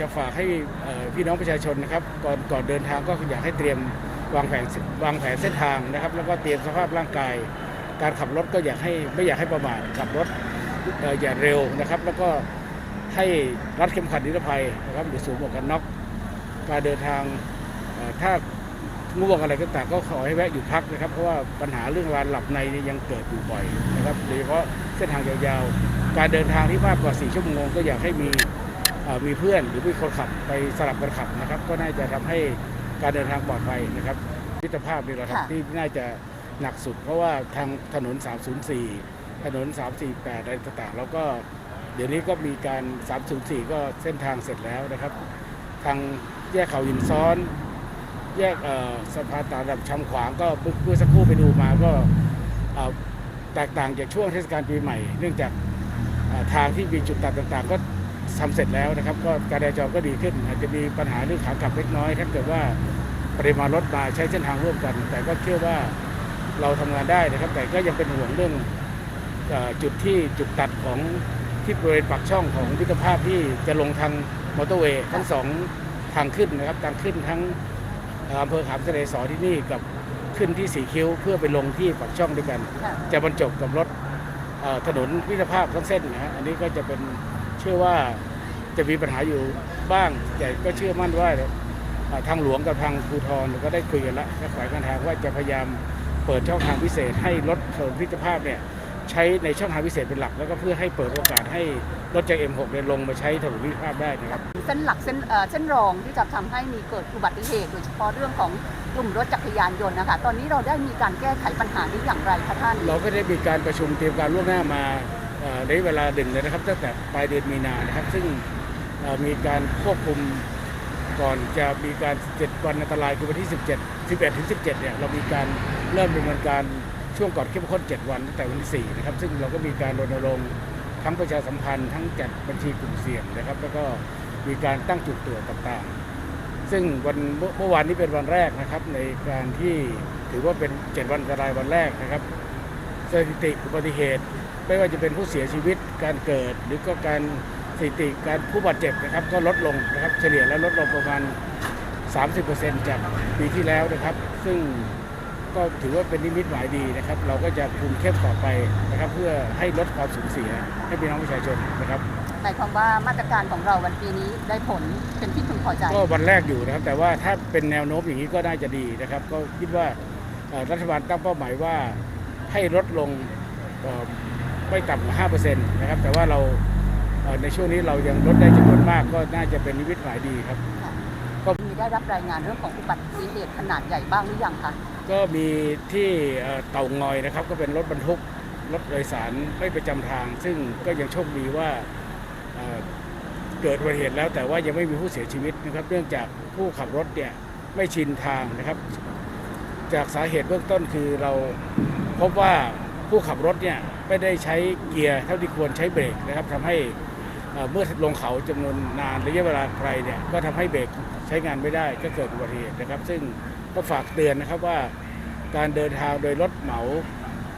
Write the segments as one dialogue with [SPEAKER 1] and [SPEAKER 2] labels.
[SPEAKER 1] จะฝากให้พี่น้องประชาชนนะครับก่อนก่อนเดินทางก็อยากให้เตรียมวางแผนวางแผนเส้นทางนะครับ แล้วก็เตรียมสภาพร่างกาย การขับรถก็อยากให้ไม่อยากให้ประมาทขับรถอย่าเร็วนะครับ แล้วก็ให้รัดเข็มขัดนิรภัยนะครับหรือสวมหมวกกันน็อกการเดินทางถ้าง่วงอะไรก็ตามก็ขอให้แวะอยู่พักนะครับ เพราะว่าปัญหาเรื่องการหลับในนี่ยังเกิดอยู่บ่อยนะครับโดยเฉพาะเส้นทางยาวๆ การเดินทางที่มากกว่า 4 ชั่วโมงก็อยากให้มี มีเพื่อนหรือมีคนขับไปสลับกันขับนะครับ ก็น่าจะทำให้การเดินทางปลอดภัยนะครับมิตรภาพนี่แหละครับ
[SPEAKER 2] ค่ะ
[SPEAKER 1] ที่น่าจะหนักสุด เพราะว่าทางถนน 304 ถนน 348 อะไรต่างๆแล้วก็เดี๋ยวนี้ก็มีการ 304 ก็เส้นทางเสร็จแล้วนะครับ ทางแยกเขาหินซ้อน แยกเอ่อสะพานต่างระดับชำขวางก็เมื่อเมื่อสักครู่ไปดูมาก็เอ่อแตกต่างจากช่วงเทศกาลปีใหม่ เนื่องจากเอ่อทางที่มีจุดตัดต่างๆ ก็ ทำเสร็จแล้วนะครับ ก็การจราจรก็ดีขึ้น อาจจะมีปัญหาเรื่องขากลับเล็กน้อยถ้าเกิดว่าปริมาณรถมาใช้เส้นทางร่วมกัน แต่ก็เชื่อว่าเราทำงานได้นะครับ แต่ก็ยังเป็นห่วงเรื่องเออจุดที่จุดตัดของที่บริเวณปากช่องของมิตรภาพที่จะลงทางมอเตอร์เวย์ทั้งสองทางขึ้นนะครับทางขึ้นทั้งอำเภอขามทะเลสอที่นี่กับขึ้นที่สีคิ้วเพื่อไปลงที่ปากช่องด้วยกัน
[SPEAKER 2] ค่ะ
[SPEAKER 1] จะบรรจบกับรถเอ่อถนนมิตรภาพทั้งเส้นนะฮะอันนี้ก็จะเป็น เชื่อว่าจะมีปัญหาอยู่บ้าง แต่ก็เชื่อมั่นว่าเอ่อทางหลวงกับทางภูทรก็ได้คุยกันแล้วและฝ่ายการทางว่าจะพยายามเปิดช่องทางพิเศษให้รถถนนมิตรภาพเนี่ยใช้ในช่องทางพิเศษเป็นหลัก แล้วก็เพื่อให้เปิดโอกาสให้รถจาก M6 เนี่ยลงมาใช้ถนนมิตรภาพได้นะครับ
[SPEAKER 2] เส้นหลักเส้นเอ่อเส้นรองที่จะทำให้มีเกิดอุบัติเหตุโดยเฉพาะเรื่องของกลุ่มรถจักรยานยนต์นะคะ ตอนนี้เราได้มีการแก้ไขปัญหานี้อย่างไรคะท่าน
[SPEAKER 1] เราก็ได้มีการประชุมเตรียมการล่วงหน้ามา ในเวลาหนึ่งเลยนะครับตั้งแต่ปลายเดือนมีนานะครับ ซึ่งมีการควบคุมก่อนจะมีการ 7 วันอันตรายคือวันที่ 17 11ถึง17เนี่ยเรามีการเริ่มดำเนินการช่วงก่อนเข้มข้น 7 วันตั้งแต่วันที่4นะครับซึ่งเราก็มีการรณรงค์ทั้งประชาสัมพันธ์ทั้งจัดบัญชีกลุ่มเสี่ยงนะครับ แล้วก็มีการตั้งจุดตรวจต่างๆ ซึ่งวันเมื่อเมื่อวานนี้เป็นวันแรกนะครับในการที่ถือว่าเป็น 7 วันอันตรายวันแรกนะครับ สถิติอุบัติเหตุ ไม่ว่าจะเป็นผู้เสียชีวิตการเกิด หรือก็การสถิติการผู้บาดเจ็บนะครับก็ลดลงนะครับเฉลี่ยแล้วลดลงประมาณ 30%จากปีที่แล้วนะครับ ซึ่งก็ถือว่าเป็นนิมิตหมายดีนะครับ เราก็จะคุมเข้มต่อไปนะครับ เพื่อให้ลดความสูญเสียให้พี่น้องประชาชนนะครับ
[SPEAKER 2] หมายความว่ามาตรการของเราวันปีนี้ได้ผลเป็นที่พึงพอใจ
[SPEAKER 1] ก็วันแรกอยู่นะครับ แต่ว่าถ้าเป็นแนวโน้มอย่างนี้ก็น่าจะดีนะครับ ก็คิดว่าเอ่อรัฐบาลตั้งเป้าหมายว่า ให้ลดลงเอ่อไม่ต่ำกว่า 5%นะครับ แต่ว่าเราเอ่อในช่วงนี้เรายังลดได้จำนวนมากก็น่าจะเป็นนิมิตหมายดีครับ
[SPEAKER 2] มีได้รับรายงานเรื่องของอุบัติเหตุขนาดใหญ่บ้างหรือยังคะ
[SPEAKER 1] ก็มีที่เอ่อเต่างอยนะครับ ก็เป็นรถบรรทุกรถโดยสารไม่ประจำทาง ซึ่งก็ยังโชคดีว่าเอ่อเกิดอุบัติเหตุแล้วแต่ว่ายังไม่มีผู้เสียชีวิตนะครับ เนื่องจากผู้ขับรถเนี่ยไม่ชินทางนะครับ จากสาเหตุเบื้องต้นคือเรา พบว่าผู้ขับรถเนี่ยไม่ได้ใช้เกียร์เท่าที่ควรใช้เบรกนะครับทำให้เมื่อลงเขาจำนวนนานระยะเวลาไกลเนี่ยก็ทำให้เบรกใช้งานไม่ได้ก็เกิดอุบัติเหตุนะครับ ซึ่งก็ฝากเตือนนะครับว่าการเดินทางโดยรถเหมา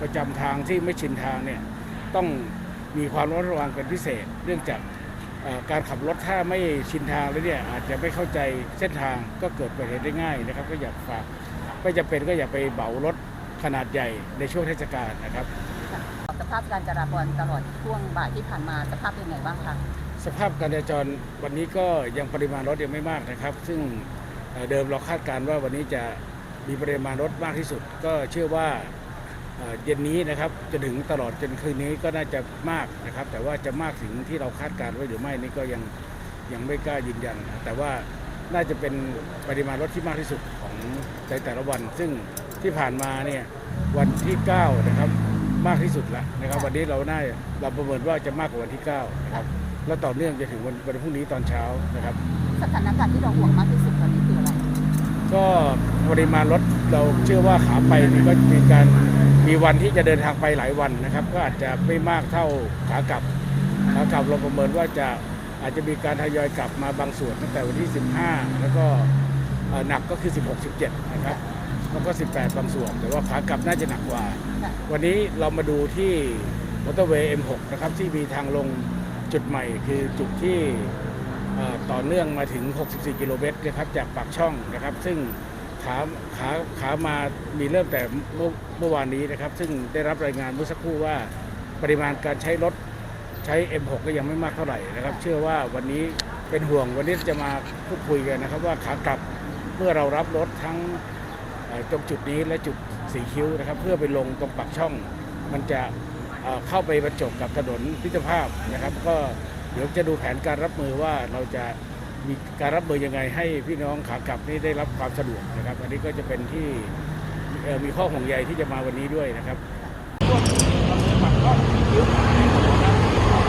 [SPEAKER 1] ประจำทางที่ไม่ชินทางเนี่ยต้องมีความระมัดระวังเป็นพิเศษ เนื่องจากการขับรถถ้าไม่ชินทางแล้วเนี่ยอาจจะไม่เข้าใจเส้นทางก็เกิดอุบัติเหตุได้ง่ายนะครับ ก็อยากฝากไม่จำเป็นก็อย่าไปเหมารถ ขนาดใหญ่ในช่วงเทศกาลนะครับ
[SPEAKER 2] สภาพการจราจรตลอดช่วงบ่ายที่ผ่านมาสภาพเป็นไงบ้างคะ
[SPEAKER 1] สภาพการจราจรวันนี้ก็ยังปริมาณรถยังไม่มากนะครับ ซึ่งเอ่อเดิมเราคาดการณ์ว่าวันนี้จะมีปริมาณรถมากที่สุด ก็เชื่อว่าเอ่อเย็นนี้นะครับจะถึงตลอดจนคืนนี้ก็น่าจะมากนะครับ แต่ว่าจะมากถึงที่เราคาดการณ์ไว้หรือไม่นี่ก็ยังยังไม่กล้ายืนยันนะแต่ว่าน่าจะเป็นปริมาณรถที่มากที่สุดของในแต่ละวัน ซึ่ง ที่ผ่านมาเนี่ยวันที่ 9 นะครับมากที่สุดแล้วนะครับ วันนี้เราน่าเราประเมินว่าจะมากกว่าวันที่9นะครับแล้วต่อเนื่องจะถึงวันวันพรุ่งนี้ตอนเช้านะครับ
[SPEAKER 2] สถานการณ์ที่เราห่วงมากที่สุดตอนนี้คืออะไร
[SPEAKER 1] ก็ปริมาณรถเราเชื่อว่าขาไปนี่ก็มีการมีวันที่จะเดินทางไปหลายวันนะครับ ก็อาจจะไม่มากเท่าขากลับขากลับเราประเมินว่าจะอาจจะมีการทยอยกลับมาบางส่วนตั้งแต่วันที่ 15 แล้วก็เอ่อหนักก็คือ 16 17 นะครับ แล้วก็ 18 บางส่วน แต่ว่าขากลับน่าจะหนักกว่า วันนี้เรามาดูที่มอเตอร์เวย์ M6 นะครับที่มีทางลงจุดใหม่คือจุดที่ต่อเนื่องมาถึง 64 กิโลเมตรนะครับจากปากช่องนะครับ ซึ่งขาขาขามามีเริ่มแต่เมื่อเมื่อวานนี้นะครับ ซึ่งได้รับรายงานเมื่อสักครู่ว่าปริมาณการใช้รถใช้ M6 ก็ยังไม่มากเท่าไหร่นะครับ เชื่อว่าวันนี้เป็นห่วงวันนี้จะมาพูดคุยกันนะครับ ว่าขากลับเมื่อเรารับรถทั้ง ตรงจุดนี้และจุดสีคิ้วนะครับ เพื่อไปลงตรงปากช่อง มันจะเข้าไปบรรจบกับถนนพิจภาพนะครับ ก็เดี๋ยวจะดูแผนการรับมือว่าเราจะมีการรับมือยังไงให้พี่น้องขากลับนี่ได้รับความสะดวกนะครับ อันนี้ก็จะเป็นที่มีข้อห่วงใยที่จะมาวันนี้ด้วยนะครับ
[SPEAKER 3] ช่วงปากช่องที่คิ้ว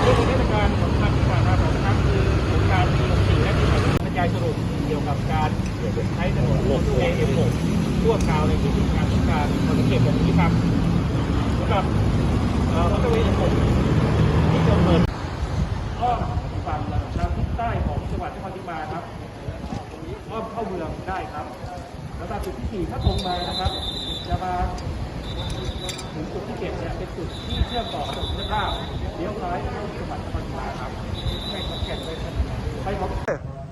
[SPEAKER 3] เรื่องเทศกาลสำคัญที่ผ่านมาของครับคือสงกรารปี64และปีใหม่บรรยายสรุปเกี่ยวกับการใช้ถนนรถเอเอ็มหก ทั่วคราวในที่ทำงานสงกรารขอสังเกตแบบนี้ครับสำหรับเอ่อรถเอเอ็มหกที่จะเปิดอ้อมฝั่งทางทิศใต้ของจังหวัดนครศรีธรรมาครับตรงนี้อ้อมเข้าเมืองได้ครับแล้วก็จุดที่สี่ถ้าตรงมานะครับ จะมาถึงจุดที่เจ็ดเนี่ยเป็นจุดที่เชื่อมต่อถนนมิตรภาพเลี้ยวซ้ายเข้าจังหวัดนครศรีธรรมาครับไปขอนแก่นไปไปขอนแก่น